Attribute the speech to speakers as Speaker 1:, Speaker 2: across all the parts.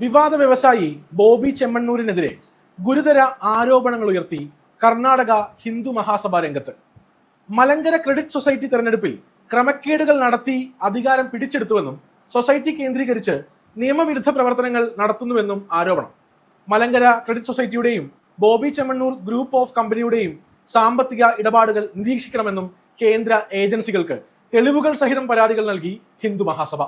Speaker 1: വിവാദ വ്യവസായി ബോബി ചെമ്മണ്ണൂരിനെതിരെ ഗുരുതര ആരോപണങ്ങൾ ഉയർത്തി കർണാടക ഹിന്ദു മഹാസഭ രംഗത്ത്. മലങ്കര ക്രെഡിറ്റ് സൊസൈറ്റി തെരഞ്ഞെടുപ്പിൽ ക്രമക്കേടുകൾ നടത്തി അധികാരം പിടിച്ചെടുത്തുവെന്നും സൊസൈറ്റി കേന്ദ്രീകരിച്ച് നിയമവിരുദ്ധ പ്രവർത്തനങ്ങൾ നടത്തുന്നുവെന്നും ആരോപണം. മലങ്കര ക്രെഡിറ്റ് സൊസൈറ്റിയുടെയും ബോബി ചെമ്മണ്ണൂർ ഗ്രൂപ്പ് ഓഫ് കമ്പനിയുടെയും സാമ്പത്തിക ഇടപാടുകൾ നിരീക്ഷിക്കണമെന്നും കേന്ദ്ര ഏജൻസികൾക്ക് തെളിവുകൾ സഹിതം പരാതികൾ നൽകി ഹിന്ദു മഹാസഭ.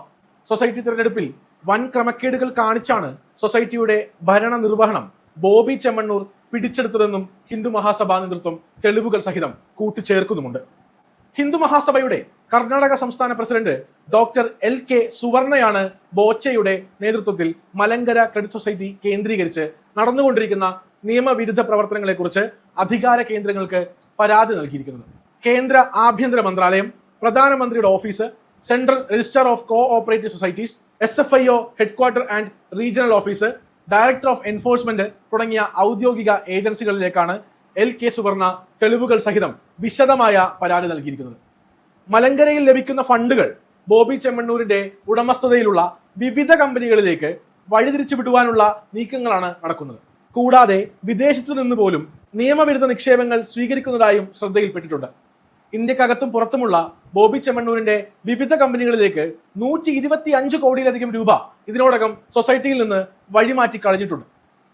Speaker 1: സൊസൈറ്റി തിരഞ്ഞെടുപ്പിൽ വൻ ക്രമക്കേടുകൾ കാണിച്ചാണ് സൊസൈറ്റിയുടെ ഭരണ നിർവഹണം ബോബി ചെമ്മണ്ണൂർ പിടിച്ചെടുത്തതെന്നും ഹിന്ദു മഹാസഭാ നേതൃത്വം തെളിവുകൾ സഹിതം കൂട്ടിച്ചേർക്കുന്നുമുണ്ട്. ഹിന്ദു മഹാസഭയുടെ കർണാടക സംസ്ഥാന പ്രസിഡന്റ് ഡോക്ടർ എൽ കെ സുവർണയാണ് ബോച്ചയുടെ നേതൃത്വത്തിൽ മലങ്കര ക്രെഡിറ്റ് സൊസൈറ്റി കേന്ദ്രീകരിച്ച് നടന്നുകൊണ്ടിരിക്കുന്ന നിയമവിരുദ്ധ പ്രവർത്തനങ്ങളെക്കുറിച്ച് അധികാര കേന്ദ്രങ്ങൾക്ക് പരാതി നൽകിയിരിക്കുന്നത്. കേന്ദ്ര ആഭ്യന്തര മന്ത്രാലയം പ്രധാനമന്ത്രിയുടെ office central registrar of cooperative societies S F I O headquarter and regional office director of enforcement തുടങ്ങിയ ഔദ്യോഗിക ഏജൻസികളിലേക്കാണ് എൽ കെ സുവർണ തെളിവുകൾ സഹിതം വിശദമായ പരാതി നൽകിയിരിക്കുന്നത്. മലങ്കരയിൽ ലഭിക്കുന്ന ഫണ്ടുകൾ ബോബി ചെമ്മണ്ണൂരിന്റെ ഉടമസ്ഥതയിലുള്ള വിവിധ കമ്പനികളിലേക്ക് വഴിതിരിച്ചു വിടുവാനുള്ള നീക്കങ്ങളാണ് നടക്കുന്നത്. കൂടാതെ വിദേശത്തു നിന്ന് പോലും നിയമവിരുദ്ധ നിക്ഷേപങ്ങൾ സ്വീകരിക്കുന്നതായും ശ്രദ്ധയിൽപ്പെട്ടിട്ടുണ്ട്. ഇന്ത്യക്കകത്തും പുറത്തുമുള്ള ബോബി ചെമ്മണ്ണൂരിന്റെ വിവിധ കമ്പനികളിലേക്ക് നൂറ്റി ഇരുപത്തി അഞ്ച് കോടിയിലധികം രൂപ ഇതിനോടകം സൊസൈറ്റിയിൽ നിന്ന് വഴിമാറ്റി കളഞ്ഞിട്ടുണ്ട്.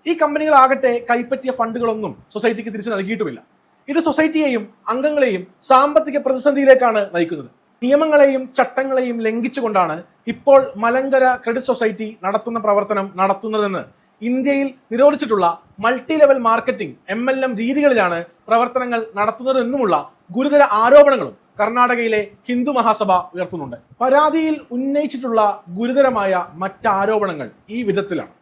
Speaker 1: ഈ കമ്പനികളാകട്ടെ കൈപ്പറ്റിയ ഫണ്ടുകളൊന്നും സൊസൈറ്റിക്ക് തിരിച്ചു നൽകിയിട്ടുമില്ല. ഇത് സൊസൈറ്റിയെയും അംഗങ്ങളെയും സാമ്പത്തിക പ്രതിസന്ധിയിലേക്കാണ് നയിക്കുന്നത്. നിയമങ്ങളെയും ചട്ടങ്ങളെയും ലംഘിച്ചുകൊണ്ടാണ് ഇപ്പോൾ മലങ്കര ക്രെഡിറ്റ് സൊസൈറ്റി നടത്തുന്ന പ്രവർത്തനം നടത്തുന്നതെന്ന് ഇന്ത്യയിൽ നിരോധിച്ചിട്ടുള്ള multi level marketing M L M രീതികളിലാണ് പ്രവർത്തനങ്ങൾ നടത്തുന്നതെന്നുമുള്ള ഗുരുതര ആരോപണങ്ങളും കർണാടകയിലെ ഹിന്ദു മഹാസഭ ഉയർത്തുന്നുണ്ട്. പരാതിയിൽ ഉന്നയിച്ചിട്ടുള്ള ഗുരുതരമായ മറ്റാരോപണങ്ങൾ ഈ വിധത്തിലാണ്.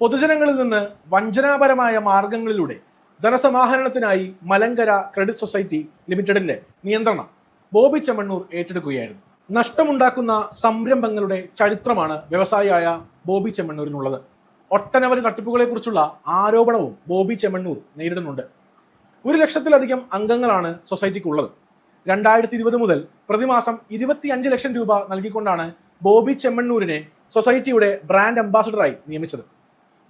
Speaker 1: പൊതുജനങ്ങളിൽ നിന്ന് വഞ്ചനാപരമായ മാർഗങ്ങളിലൂടെ ധനസമാഹരണത്തിനായി മലങ്കര ക്രെഡിറ്റ് സൊസൈറ്റി ലിമിറ്റഡിന്റെ നിയന്ത്രണം ബോബി ചെമ്മണ്ണൂർ ഏറ്റെടുക്കുകയായിരുന്നു. നഷ്ടമുണ്ടാക്കുന്ന സംരംഭങ്ങളുടെ ചരിത്രമാണ് വ്യവസായിയായ ബോബി ചെമ്മണ്ണൂരിനുള്ളത്. ഒട്ടനവധി തട്ടിപ്പുകളെ കുറിച്ചുള്ള ആരോപണവും ബോബി ചെമ്മണ്ണൂർ നേരിടുന്നുണ്ട്. ഒരു ലക്ഷത്തിലധികം അംഗങ്ങളാണ് സൊസൈറ്റിക്കുള്ളത്. രണ്ടായിരത്തി ഇരുപത് മുതൽ പ്രതിമാസം ഇരുപത്തിയഞ്ച് ലക്ഷം രൂപ നൽകിക്കൊണ്ടാണ് ബോബി ചെമ്മണ്ണൂരിനെ സൊസൈറ്റിയുടെ ബ്രാൻഡ് അംബാസഡറായി നിയമിച്ചത്.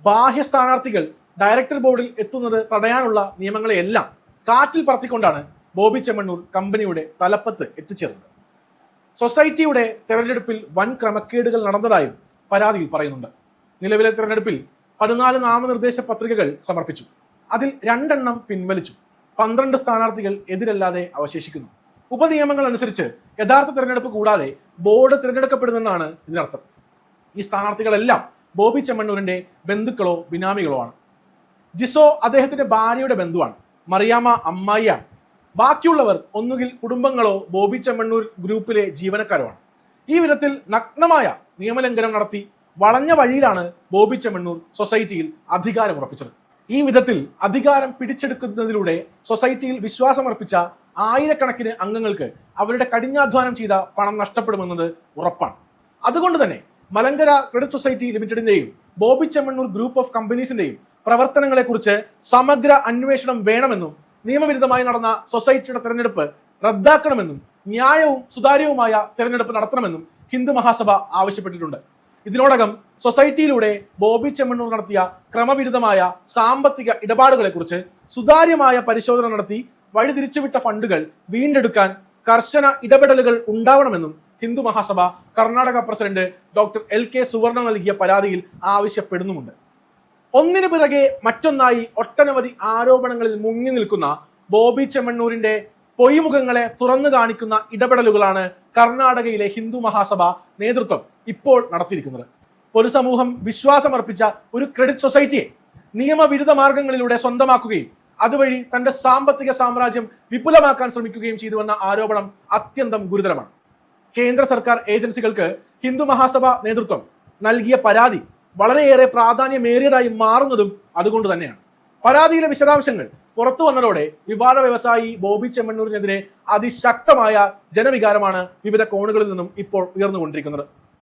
Speaker 1: ബാഹ്യ സ്ഥാനാർത്ഥികൾ ഡയറക്ടർ ബോർഡിൽ എത്തുന്നത് തടയാനുള്ള നിയമങ്ങളെയെല്ലാം കാറ്റിൽ പറത്തിക്കൊണ്ടാണ് ബോബി ചെമ്മണ്ണൂർ കമ്പനിയുടെ തലപ്പത്ത് എത്തിച്ചേർന്നത്. സൊസൈറ്റിയുടെ തെരഞ്ഞെടുപ്പിൽ വൻ ക്രമക്കേടുകൾ നടന്നതായും പരാതിയിൽ പറയുന്നുണ്ട്. നിലവിലെ തെരഞ്ഞെടുപ്പിൽ പതിനാല് നാമനിർദ്ദേശ പത്രികകൾ സമർപ്പിച്ചു. അതിൽ രണ്ടെണ്ണം പിൻവലിച്ചു. പന്ത്രണ്ട് സ്ഥാനാർത്ഥികൾ എതിരല്ലാതെ അവശേഷിക്കുന്നു. ഉപനിയമങ്ങൾ അനുസരിച്ച് യഥാർത്ഥ തെരഞ്ഞെടുപ്പ് കൂടാതെ ബോർഡ് തിരഞ്ഞെടുക്കപ്പെടുമെന്നാണ് ഇതിനർത്ഥം. ഈ സ്ഥാനാർത്ഥികളെല്ലാം ബോബി ചെമ്മണ്ണൂരിന്റെ ബന്ധുക്കളോ ബിനാമികളോ ആണ്. ജിസോ അദ്ദേഹത്തിന്റെ ഭാര്യയുടെ ബന്ധുവാണ്. മറിയാമ്മ അമ്മായിയാണ്. ബാക്കിയുള്ളവർ ഒന്നുകിൽ കുടുംബങ്ങളോ ബോബി ചെമ്മണ്ണൂർ ഗ്രൂപ്പിലെ ജീവനക്കാരോ ആണ്. ഈ വിധത്തിൽ നഗ്നമായ നിയമലംഘനം നടത്തി വളഞ്ഞ വഴിയിലാണ് ബോബി ചെമ്മണ്ണൂർ സൊസൈറ്റിയിൽ അധികാരം ഉറപ്പിച്ചത്. ഈ വിധത്തിൽ അധികാരം പിടിച്ചെടുക്കുന്നതിലൂടെ സൊസൈറ്റിയിൽ വിശ്വാസമർപ്പിച്ച ആയിരക്കണക്കിന് അംഗങ്ങൾക്ക് അവരുടെ കഠിനാധ്വാനം ചെയ്ത പണം നഷ്ടപ്പെടുമെന്നത് ഉറപ്പാണ്. അതുകൊണ്ട് തന്നെ മലങ്കര ക്രെഡിറ്റ് സൊസൈറ്റി ലിമിറ്റഡിന്റെയും ബോബി ചെമ്മണ്ണൂർ ഗ്രൂപ്പ് ഓഫ് കമ്പനീസിന്റെയും പ്രവർത്തനങ്ങളെക്കുറിച്ച് സമഗ്ര അന്വേഷണം വേണമെന്നും നിയമവിരുദ്ധമായി നടന്ന സൊസൈറ്റിയുടെ തെരഞ്ഞെടുപ്പ് റദ്ദാക്കണമെന്നും ന്യായവും സുതാര്യവുമായ തെരഞ്ഞെടുപ്പ് നടത്തണമെന്നും ഹിന്ദു മഹാസഭ ആവശ്യപ്പെട്ടിട്ടുണ്ട്. ഇതിനോടകം സൊസൈറ്റിയിലൂടെ ബോബി ചെമ്മണ്ണൂർ നടത്തിയ ക്രമവിരുദ്ധമായ സാമ്പത്തിക ഇടപാടുകളെക്കുറിച്ച് സുതാര്യമായ പരിശോധന നടത്തി വഴിതിരിച്ചുവിട്ട ഫണ്ടുകൾ വീണ്ടെടുക്കാൻ കർശന ഇടപെടലുകൾ ഉണ്ടാവണമെന്നും Hindu Mahasabha Karnataka president doctor L K Suvarna നൽകിയ പരാതിയിൽ ആവശ്യപ്പെടുന്നുമുണ്ട്. ഒന്നിനു പിറകെ മറ്റൊന്നായി ഒട്ടനവധി ആരോപണങ്ങളിൽ മുങ്ങി നിൽക്കുന്ന ബോബി ചെമ്മണ്ണൂരിന്റെ പൊയ്മുഖങ്ങളെ തുറന്നു കാണിക്കുന്ന ഇടപെടലുകളാണ് കർണാടകയിലെ ഹിന്ദു മഹാസഭ നേതൃത്വം ഇപ്പോൾ നടത്തിയിരിക്കുന്നത്. പൊതുസമൂഹം വിശ്വാസമർപ്പിച്ച ഒരു ക്രെഡിറ്റ് സൊസൈറ്റിയെ നിയമവിരുദ്ധ മാർഗങ്ങളിലൂടെ സ്വന്തമാക്കുകയും അതുവഴി തന്റെ സാമ്പത്തിക സാമ്രാജ്യം വിപുലമാക്കാൻ ശ്രമിക്കുകയും ചെയ്തുവെന്ന ആരോപണം അത്യന്തം ഗുരുതരമാണ്. കേന്ദ്ര സർക്കാർ ഏജൻസികൾക്ക് ഹിന്ദു മഹാസഭ നേതൃത്വം നൽകിയ പരാതി വളരെയേറെ പ്രാധാന്യമേറിയതായി മാറുന്നതും അതുകൊണ്ട് തന്നെയാണ്. പരാതിയിലെ വിശദാംശങ്ങൾ പുറത്തു വന്നതോടെ വിവാദ വ്യവസായി ബോബി ചെമ്മണ്ണൂരിനെതിരെ അതിശക്തമായ ജനവികാരമാണ് വിവിധ കോണുകളിൽ നിന്നും ഇപ്പോൾ ഉയർന്നുകൊണ്ടിരിക്കുന്നത്.